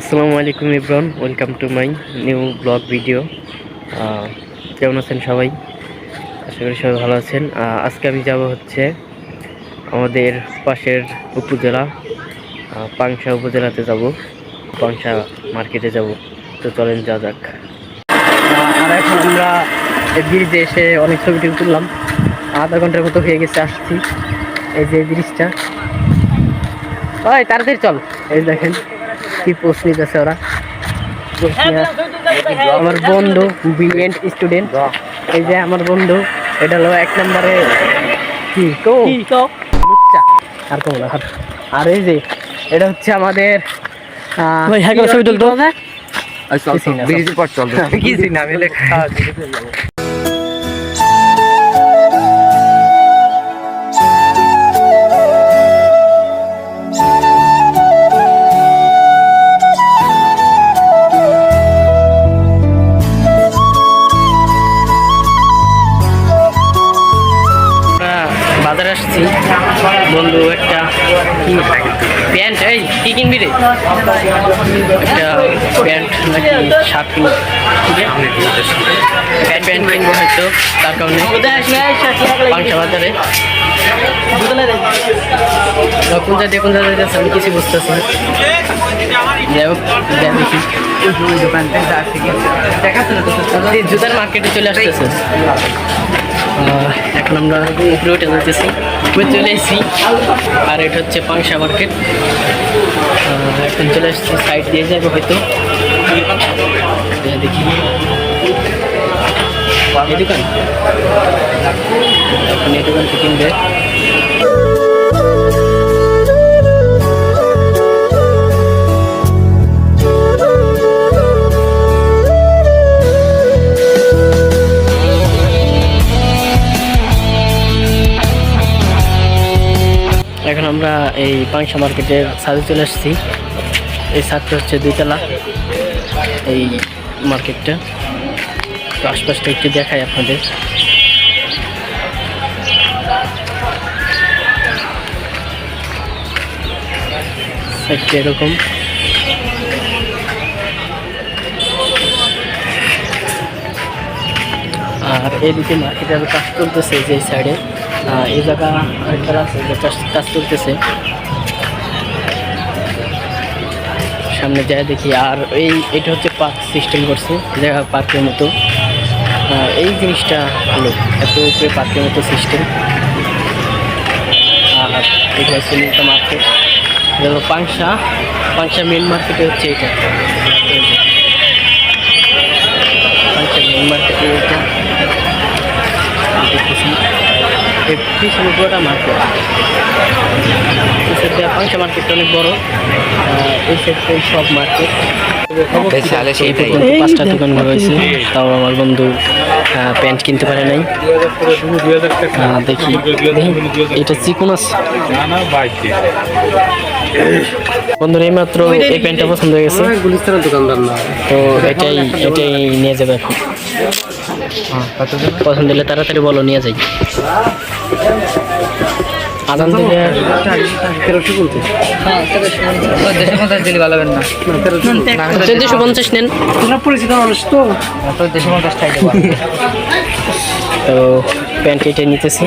আসসালামু আলাইকুম Ibran welcome to my new blog video কেমন আছেন সবাই? আশা করি সবাই ভালো আছেন। আজকে আমি যাব হচ্ছে আমাদের পাশের উপজেলা পাংশা উপজেলাতে যাব, পাংশা মার্কেটে যাব। তো চলেন যা যাক। আর এখন আমরা ব্রিজে এসে অনেক ছবি টবি তুললাম। আধা ঘণ্টার মতো হয়ে গেছে, আসছি। এই যে ব্রিজটা ওই, তাড়াতাড়ি চল। এই দেখেন। কি পোস্ট নিতেছে ওরা? আমার বন্ধু ব্রিলিয়েন্ট স্টুডেন্ট এই যে আমার বন্ধু এটা হলো এক নম্বরে কি? কো? লুচ্চা। আর কো না আর- এই যে এটা হচ্ছে আমাদের ভাই, হ্যাঁ, ছবি তুলতো? আমি লেখা আসছি। বন্ধু একটা প্যান্ট এই কি কিনবি রে? একটা প্যান্ট নাকি শার্ট কিনবো? প্যান্ট প্যান্ট কিনবো হয়তো তার কারণে পাংশা বাজারে কোন জায়গায় কোন জায়গায় যাচ্ছে আমি কিছু বুঝতেছি না। যাই হোক জুতার মার্কেটে চলে আসতেছে। এখন আমরা উপরে উঠে যেতেছি উপরে চলে এসেছি। আর এটা হচ্ছে পাংশা মার্কেট। এখন চলে আসছি সাইড দিয়ে যাবে হয়তো। দেখি। এই দোকান? এখন এই দোকান থেকে কিনবে। এখন আমরা এই পাংশা মার্কেটের ছাদে চলে আসছি। এই ছাদটা হচ্ছে দুইতলা, এই মার্কেটটা। তো আশপাশটা একটু দেখাই আপনাদের। এরকম। আর এদিকে মার্কেটের কাজ চলতেছে যে সাইডে এই জায়গা আরেকটা আছে কাজ চলতেছে। সামনে যায় দেখি, আর এই এটা হচ্ছে পার্ক সিস্টেম করছে জায়গা পার্কের মতো। এই জিনিসটা ভালো, এত উপরে পার্কের মতো সিস্টেম আর এটা হচ্ছে নীলতা মার্কেট হলো পাংশা পাংশা মেন মার্কেটে হচ্ছে এটা। পাংশা মেন মার্কেটে এটা। এই পিছনে পুরোটা মার্কেট এই সাইডটা পাংশা মার্কেটটা অনেক বড়। এই সাইডটা সব মার্কেট বেশি আলে সেইটাই। পাঁচটা দোকান রয়েছে। তাও আমার বন্ধু আহ, প্যান্ট কিনতে পারে নাই। দেখি। দেখি, এটা চিকন আছে বন্ধুরা এই মাত্র এই প্যান্টটা পছন্দ হয়ে গেছে। গুলিস্তানের দোকানদার না। তো এটাই এটাই নিয়ে যাবে এখন। পছন্দ হলে তাড়াতাড়ি বলো নিয়ে যাই। আদান থেকে তেরোশো বলতে দেশে পঞ্চাশ। দিলে ভালো না। চোদ্দশো পঞ্চাশ। নেন। তোমরা পরিচিত মানুষ তো। পঞ্চাশ তো প্যান্ট কেটে নিতেছি।